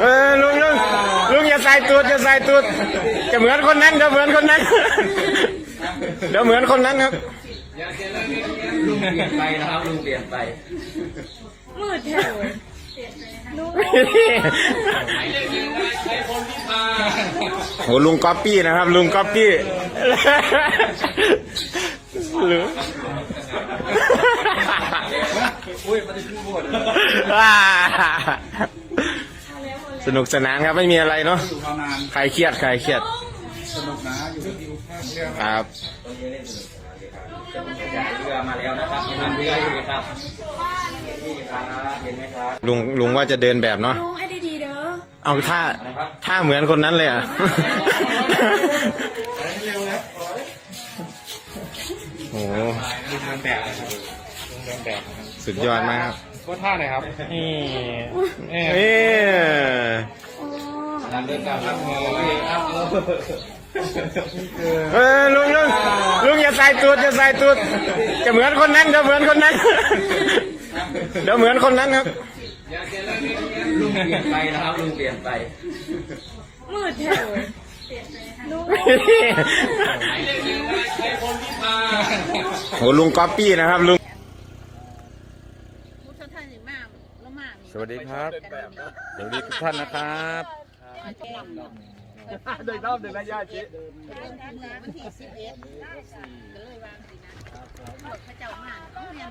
เออลุงลุงลุงอย่าใส่ตูดอย่าใส่ตูดจะเหมือนคนนั้นจะเหมือนคนนั้นเดี๋ยวเหมือนคนนั้นครับลุงเปลี่ยนไปนะครับลุงเปลี่ยนไปมืดแถวลูกโหลุงก๊อปปี้นะครับ ลุงก๊อปปี้หรือ อุ้ยมันจะขึ้นบนว้าสนุกสนานครับไม่มีอะไรเนาะอยู่มานานใครเครียดใครเครียดสนุกนะอยู่ที่เรื่องครับเรือมาแล้วนะครับยังทำเรืออยู่ครับนี่ครับเห็นไหมครับลุงลุงว่าจะเดินแบบเนาะลุงไอ้ดีๆเด้อเอาท่าท่าเหมือนคนนั้นเลยอะโอ้โหลุงเดินแบบ นะครับลุงเดินแบบสุดยอดมากครับก็ท่าไหนครับนี่เอ้ยการเดินแบบครับโอ้ยครับเออลุงลุงลุงอย่าใส่ตูดอย่าใส่ตูดจะเหมือนคนนั้นจะเหมือนคนนั้นเดี๋ยวเหมือนคนนั้นครับลุงเปลี่ยนไปนะครับลุงเปลี่ยนไปมืดแถวลูกโหลุงก๊อปปี้นะครับลุง มุทท่านหนึ่งมากแล้วมากสวัสดีครับ สวัสดีทุกท่านนะครับ เดินรอบเดินระยะชิวันที่สิบเอ็ดก็เลยวางสินะพระเจ้ามากเรียน